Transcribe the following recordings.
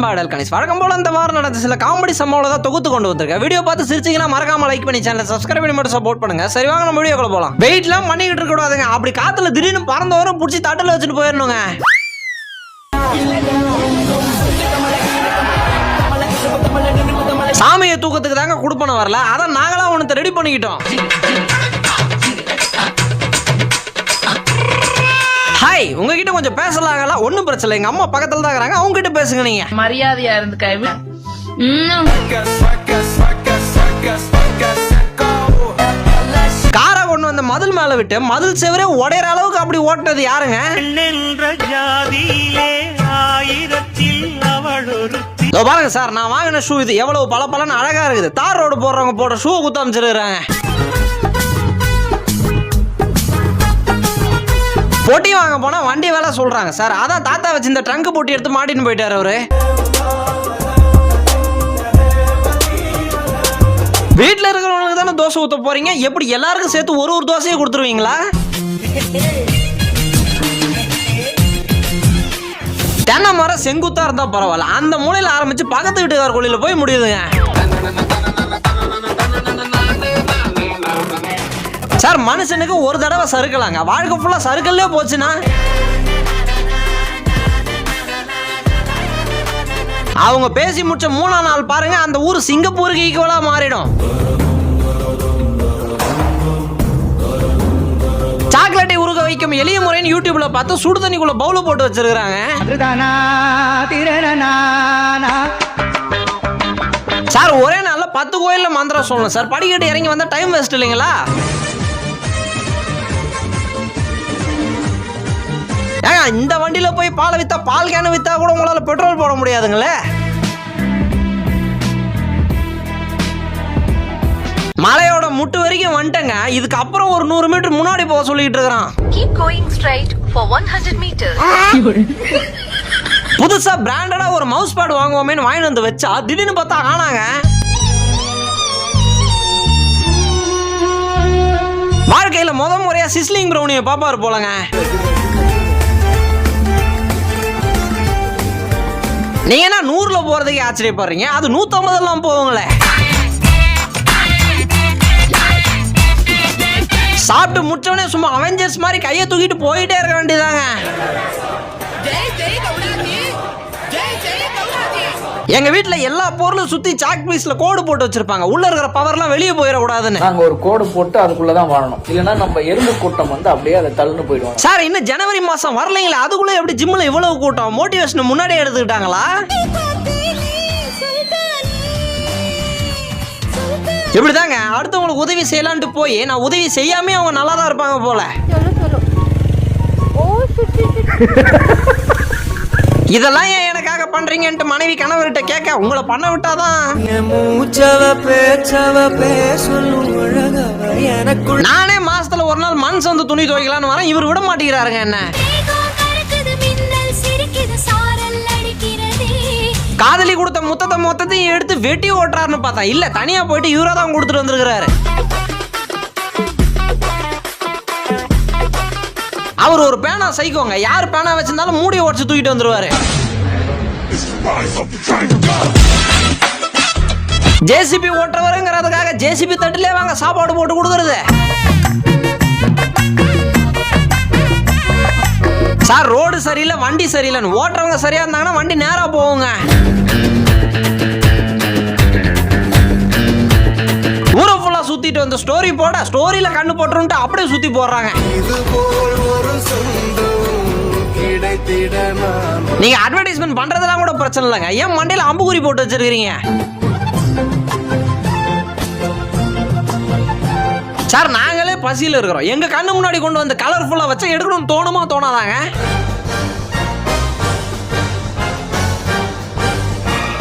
Welcome பேடல் கணிஸ் வழக்கம் போல இந்த வாரம் நடந்த சில காமெடி சம்பவங்களை தான் தொகுத்து கொண்டு வந்திருக்கேன். வீடியோ பார்த்து சிரிச்சிங்கன்னா மறக்காம லைக் பண்ணி சேனல் சப்ஸ்கிரைப் பண்ணி மட்டும் சப்போர்ட் பண்ணுங்க. சரி வாங்க நம்ம வீடியோக்குள்ள போலாம். வெயிட்லாம் பண்ணிக்கிட்டு இருக்க கூடாதுங்க. அப்படி காத்துல திடீர்னு பறந்த வரும் பிடிச்சி தட்டில் வச்சுட்டு போயிடணுங்க சாமியை தூக்கத்துக்கு தாங்க கொடுப்பன வரல. அதான் நாங்களாம் ஒன்று ரெடி பண்ணிக்கிட்டோம். ஹாய் உங்ககிட்ட கொஞ்சம் பேசலாங்களா? ஒன்றும் பிரச்சனை இல்லை. எங்க அம்மா பக்கத்துல தான் இருக்கிறாங்க அவங்க கிட்ட பேசுங்க நீங்க. மரியாதையா இருந்துக்க. காரை கொண்டு வந்த மதில் மேல விட்டு மதில் செவரே உடையிற அளவுக்கு அப்படி ஓட்டினது யாருங்க? இதோ பாருங்க சார் நான் வாங்கின ஷூ இது எவ்வளவு பல அழகா இருக்குது. தார் ரோடு போடுறவங்க போடுற ஷூ குத்த பொட்டி வாங்க போனால் வண்டி வேலை சொல்கிறாங்க சார் அதான் தாத்தா வச்சு இந்த ட்ரங்க் பொட்டி எடுத்து மாட்டின்னு போயிட்டார் அவரு. வீட்டில் இருக்கிறவங்களுக்கு தானே தோசை ஊற்ற போகிறீங்க எப்படி எல்லாருக்கும் சேர்த்து ஒரு ஒரு தோசையை கொடுத்துருவீங்களா? தென்னை மரம் செங்குத்தாக இருந்தால் பரவாயில்ல. அந்த மூலையில் ஆரம்பித்து பக்கத்து வீட்டுக்கார கோழியில் போய் முடியுதுங்க. சார் மனுஷனுக்கு ஒரு தடவை சறுக்கலாங்க. வாழ்க்கை ஃபுல்லா சறுக்கல்லே போச்சுன்னா அவங்க பேசி முடிச்ச மூணாம் நாள் பாருங்க அந்த ஊர் சிங்கப்பூருக்கு ஈக்குவலா மாறிடும். சாக்லேட்டை உருக வைக்கும் எளிய முறைன்னு யூடியூப்ல பார்த்து சுடு தண்ணிக்குள்ள பவுல போட்டு வச்சிருக்காங்க சார் ஒரே நாள்ல பத்து கோயில்ல மந்திரம் சொல்லணும். சார் படிக்கட்டு இறங்கி வந்தா டைம் வேஸ்ட் இல்லைங்களா? இந்த வண்டியில போய் பாலை வித்தா பால் கேனு வித்தா கூட உங்களால பெட்ரோல் போட முடியாதுங்களே? மலையோட முட்டு வரைக்கும் வந்துட்டேங்க. இதுக்கு அப்புறம் ஒரு நூறு மீட்டர் முன்னாடி போக சொல்லிட்டு இருக்கிறான். 100 meters. புதுசா பிராண்டடா ஒரு மவுஸ் பேட் வாங்குவோமேன்னு வாங்கிட்டு வந்து வச்சா திடீர்னு பார்த்தா காணாங்க. வாழ்க்கையில முத முறையா சிஸ்லிங் ப்ரௌனியை பாப்பாரு போலங்க. நீங்க என்ன நூறுல போறதுக்கு ஆச்சரியப்படுறீங்க. அது நூத்தம்பதெல்லாம் போவங்களே சாப்பிட்டு முடிச்சவனே சும்மா அவெஞ்சர்ஸ் மாதிரி கையை தூக்கிட்டு போயிட்டே இருக்க வேண்டியதாங்க எங்க வீட்ல எல்லா பொருளும் சுத்தி சாக் பீஸ்ல கோடு போட்டு வச்சிருப்பாங்க. உள்ள இருக்கிற பவர்லாம் வெளியே போயிடக்கூடாதுன்னு. நாங்க ஒரு கோடு போட்டு அதுக்குள்ள தான் வாழணும். இல்லைன்னா நம்ம எறும்பு கூட்டம் வந்து அப்படியே அதை தள்ளுன்னு போயிடுவாங்க சார் இன்னும் ஜனவரி மாசம் வரலைங்களா அதுக்குள்ள எப்படி ஜிம்ல இவ்வளவு கூட்டம்? மோட்டிவேஷன் முன்னாடியே எடுத்துக்கிட்டாங்களா? இப்படிதாங்க அடுத்தவங்களுக்கு உதவி செய்யலான்ட்டு போய் நான் உதவி செய்யாமே அவங்க நல்லா தான் இருப்பாங்க போல. இதெல்லாம் ஏன் எனக்காக பண்றீங்கன்ட்டு மனைவி கணவர்கிட்ட கேட்க உங்களை பண்ண விட்டாதான். மூச்சவ பேச்சவ எனக்குள் நானே மாசத்துல ஒரு நாள் மண் சந்து துணி துவைக்கலான்னு வரேன். இவர் விட மாட்டேங்கிறாருங்க என்ன? காதலி கொடுத்த முத்தத்தை மொத்தத்தையும் எடுத்து வெட்டி ஓட்டுறாருன்னு பார்த்தா இல்ல தனியா போயிட்டு இவரா தான் கொடுத்துட்டு வந்திருக்கிறாரு. அவர் ஒரு பேனா சைக்கோங்க. யார் பேனா வச்சிருந்தாலும் மூடி உடச்சு தூக்கிட்டு வந்துருவாரு. ஜேசிபி ஓட்டுறவருங்கிறதுக்காக ஜேசிபி தட்டிலே வாங்க சாப்பாடு போட்டு கொடுக்குறது. சார் ரோடு சரியில்லை வண்டி சரியில்லைன்னு. ஓட்டுறவங்க சரியா இருந்தாங்கன்னா வண்டி நேரா போகுங்க. ஃபுல்லா வந்த ஸ்டோரி போட ஸ்டோரியில கண்ணு போட்டுருன்ட்டு அப்படியே சுத்தி போடுறாங்க. ஒரு சொந்தம் கிடைத்திட நான் நீங்க அட்வர்டைஸ்மெண்ட் பண்றதெல்லாம் கூட பிரச்சனை இல்லைங்க. ஏன் மண்டையில அம்புக்குறி போட்டு வச்சிருக்கீங்க சார் நாங்களே பசியில் இருக்கிறோம். எங்க கண்ணு முன்னாடி கொண்டு வந்து கலர்ஃபுல்லா வச்சா எடுக்கணும்னு தோணுமா தோணாதாங்க?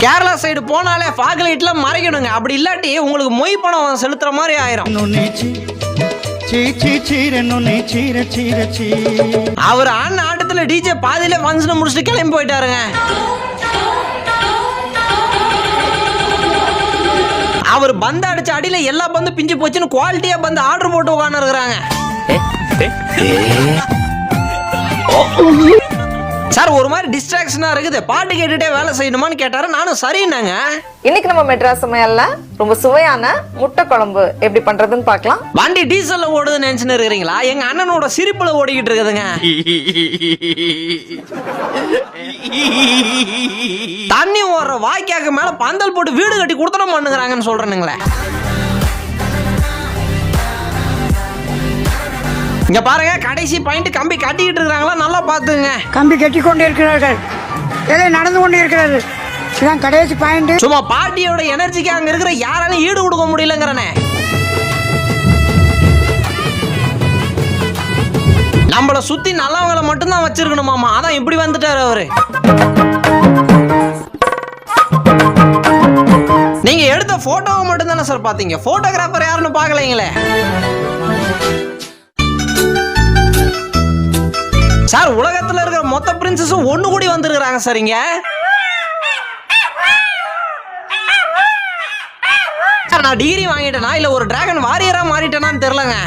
கேரளா சைடு போனாலே ஃபாக் லைட்லாம் மறைக்கணுங்க. அப்படி இல்லாட்டி உங்களுக்கு மொய் பணம் செலுத்துற மாதிரி ஆயிரும். அவர் ஆன ஆட்டத்துல டிஜே பாதியில ஃபங்க்ஷன் முடிச்சுட்டு கிளம்பி போயிட்டாருங்க. அவர் பந்து அடிச்ச அடியில எல்லா பந்து பிஞ்சு போச்சுன்னு குவாலிட்டியா பந்து ஆர்டர் போட்டு உட்காந்து இருக்கிறாங்க சார் ஒரு மாதிரி டிஸ்ட்ராக்ஷனா இருக்குது. பாட்டு கேட்டுட்டே வேலை செய்யணுமான்னு கேட்டாரு. நானும் சரின்னாங்க. இன்னைக்கு நம்ம மெட்ராஸ் சமையல்ல ரொம்ப சுவையான முட்டை குழம்பு எப்படி பண்றதுன்னு பார்க்கலாம். வண்டி டீசல்ல ஓடுதுன்னு நினைச்சுன்னு இருக்கிறீங்களா? எங்க அண்ணனோட சிரிப்புல ஓடிக்கிட்டு இருக்குதுங்க. தண்ணி ஓடுற வாய்க்காக்கு மேல பந்தல் போட்டு வீடு கட்டி கொடுத்தனம் பண்ணுங்கிறாங்கன்னு சொல்றேனுங்களே. இங்க பாருங்க கடைசி பாயிண்ட் கம்பி கட்டிக்கிட்டு இருக்காங்களா நல்லா பாத்துங்க கம்பி கட்டி கொண்டு இருக்கிறார்கள். வேலை நடந்து கொண்டு இருக்கிறது. இதுதான் கடைசி பாயிண்ட் சும்மா பாட்டியோட எனர்ஜிக்கு அங்க இருக்கிற யாராலையும் ஈடு கொடுக்க முடியலங்கிறனே. நம்மள சுத்தி நல்லவங்களை மட்டும்தான் வச்சிருக்கணுமாமா? அதான் இப்படி வந்துட்டாரு அவரு. நீங்க எடுத்த போட்டோவை மட்டும் தானே சார் பாத்தீங்க போட்டோகிராஃபர் யாருன்னு பாக்கலைங்களே சார் உலகத்துல இருக்கிற மொத்த பிரின்சஸும் ஒண்ணு கூடி வந்திருக்கிறாங்க சார் இங்க. சார் நான் டிகிரி வாங்கிட்டேனா இல்ல ஒரு டிராகன் வாரியரா மாறிட்டேனான்னு தெரியலங்க.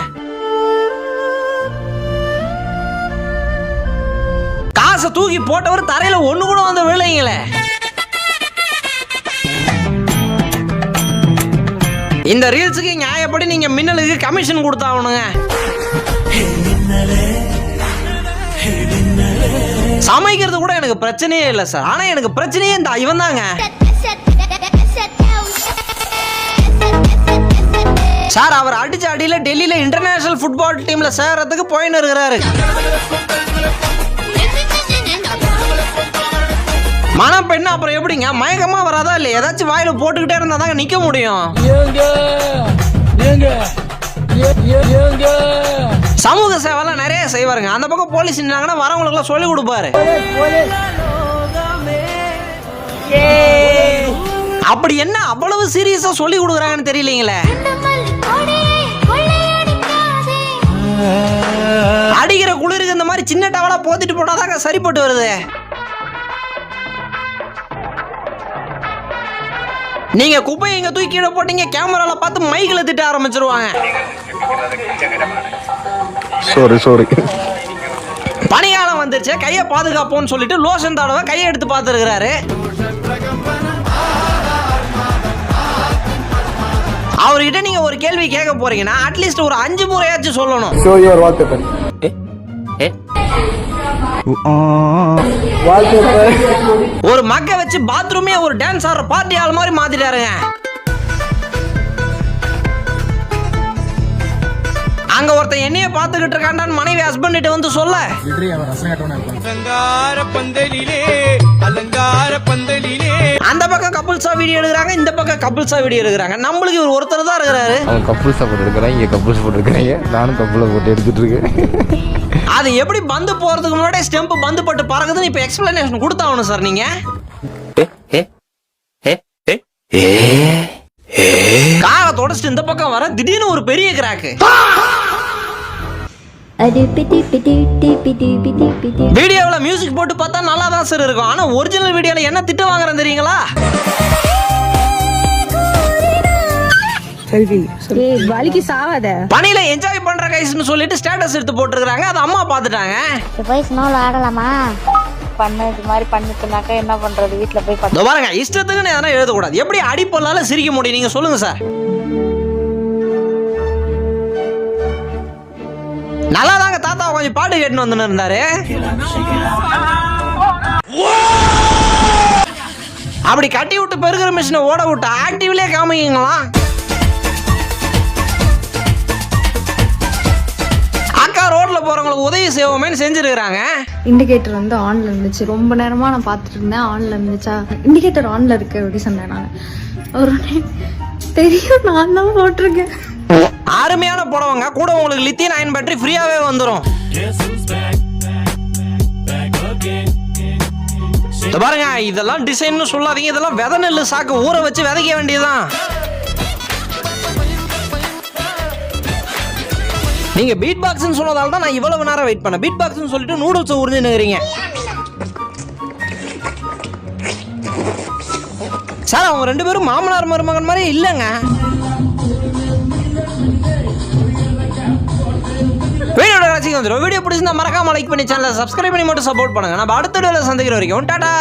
காசை தூக்கி போட்டவர் தரையில ஒண்ணு கூட வந்து விழுங்களே இந்த ரீல்ஸுக்கு நியாயப்படி நீங்க மின்னலுக்கு கமிஷன் கொடுத்தாகணுங்க. சமைக்கிறது கூட எனக்கு பிரச்சனையே இல்லை சார் ஆனால் எனக்கு பிரச்சனையே இந்த இவன் தாங்க. சார் அவர் அடிச்ச அடியில் டெல்லியில் இன்டர்நேஷனல் ஃபுட்பால் டீமில் சேர்றதுக்கு போயின்னு இருக்கிறாரு. மனப்பெண்ணு அப்புறம் எப்படிங்க? மயக்கமா வராதா இல்லை ஏதாச்சும் வாயில போட்டுக்கிட்டே இருந்தா தாங்க நிக்க முடியும். சமூக சேவைலாம் நிறைய செய்வாருங்க. அந்த பக்கம் போலீஸ் நின்னாங்கன்னா வரவங்களுக்குலாம் சொல்லி கொடுப்பாரு. அப்படி என்ன அவ்வளவு சீரியஸா சொல்லி கொடுக்குறாங்கன்னு தெரியலீங்களே? அடிக்கிற குளிருக்கு இந்த மாதிரி சின்ன டவலா போத்திட்டு போனாதாங்க சரிப்பட்டு வருது. நீங்க குப்பையை இங்க தூக்கி கீழே போட்டீங்க கேமரால பார்த்து மைக்கில் திட்ட ஆரம்பிச்சிருவாங்க. சாரி சாரி பனிகாலம் வந்துருச்சு. கையை பாதுகாப்போம்னு சொல்லிட்டு லோஷன் தடவை கையை எடுத்து பார்த்துருக்கிறாரு. அவர்கிட்ட நீங்க ஒரு கேள்வி கேட்க போறீங்கன்னா அட்லீஸ்ட் ஒரு அஞ்சு முறையாச்சும் சொல்லணும். ஷோ யுவர் வால்பேப்பர் ஒரு மக்க வச்சு பாத்ரூமே ஒரு டான்ஸ் ஆடுற பார்ட்டி ஆள் மாதிரி மாத்திட்டாருங்க. அங்க ஒருத்தன் என்னைய பார்த்துக்கிட்டு இருக்காண்டான்னு மனைவி ஹஸ்பண்ட் வந்து சொல்ல. அந்த பக்கம் கப்புள்ஸா வீடியோ எடுக்கிறாங்க இந்த பக்கம் கப்புள்ஸா வீடியோ எடுக்கிறாங்க. நம்மளுக்கு இவர் ஒருத்தர் தான் இருக்கிறாரு. அவன் கப்புள்ஸ் போட்டு இருக்கிறான் இங்கே கப்புள்ஸ் போட்டு இருக்கிறாங்க நானும் கப்புளை போட்டு எடுத்துட்டு இருக்கேன். அது எப்படி பந்து போறதுக்கு முன்னாடி ஸ்டெம்ப் பந்து பட்டு பறக்குதுன்னு இப்ப எக்ஸ்பிளனேஷன் கொடுத்தாகணும் சார் நீங்க. காரை தொடச்சிட்டு இந்த பக்கம் வர திடீர்னு ஒரு பெரிய கிராக்கு வீடியோவுல மியூசிக் போட்டு பார்த்தா நல்லா தான் சார் இருக்கும். ஆனா ஒரிஜினல் வீடியோல என்ன திட்டு வாங்குறேன் தெரியுங்களா? வலிக்கு சாவாத. பனியில என்ஜாய் பண்ற கைஸ்னு சொல்லிட்டு ஸ்டேட்டஸ் எடுத்து போட்டுருக்காங்க அது அம்மா பார்த்துட்டாங்க. போய் ஆடலாமா? பண்ண இது மாதிரி பண்ணிட்டுனாக்கா என்ன பண்றது? வீட்ல போய் பாருங்க இஷ்டத்துக்குன்னு எதனா எழுதக்கூடாது. எப்படி அடிப்பொல்லால சிரிக்க முடியும்? நீங்க சொல்லுங்க சார் நல்லா தாங்க தாத்தா கொஞ்சம் பாட்டு கேட்டுன்னு வந்துன்னு இருந்தாரு. அப்படி கட்டி விட்டு பெருக்கிற மிஷினை ஓட விட்டு ஆக்டிவ்லேயே காமிக்கீங்களா அக்கா ரோட்ல போறவங்களுக்கு உதவி செய்வோமேன்னு செஞ்சிருக்கிறாங்க. இண்டிகேட்டர் வந்து ஆன்ல இருந்துச்சு ரொம்ப நேரமா நான் பார்த்துட்டு இருந்தேன். ஆன்ல இருந்துச்சா இண்டிகேட்டர் ஆன்ல இருக்கு அப்படி சொன்னேன் நான். ஒரு தெரியும் நான் தான் போட்டிருக்கேன். அருமையான புடவைங்க. கூட உங்களுக்கு லித்தியன் அயன் பேட்டரி ஃப்ரீயாகவே வந்துடும் பாருங்க இதெல்லாம் டிசைன்னு சொல்லாதீங்க. இதெல்லாம் வித நெல் சாக்கு. ஊற வச்சு விதைக்க வேண்டியதுதான். நீங்க பீட் பாக்ஸ்னு சொன்னதால தான் நான் இவ்வளவு நேரம் வெயிட் பண்ணேன். பீட் பாக்ஸ்னு சொல்லிட்டு நூடுல்ஸ் உறிஞ்சு நிக்கிறீங்க சார் அவங்க ரெண்டு பேரும் மாமனார் மருமகன் மாதிரி இல்லைங்க. வீடியோட ரசிக்க வந்துடும் வீடியோ பிடிச்சிருந்தா மறக்காம லைக் பண்ணி சேனலை சப்ஸ்கிரைப் பண்ணி மட்டும் சப்போர்ட் பண்ணுங்க. நம்ம அடுத்த வீடியோவில் சந்திக்கிற வரைக்கும் டாடா!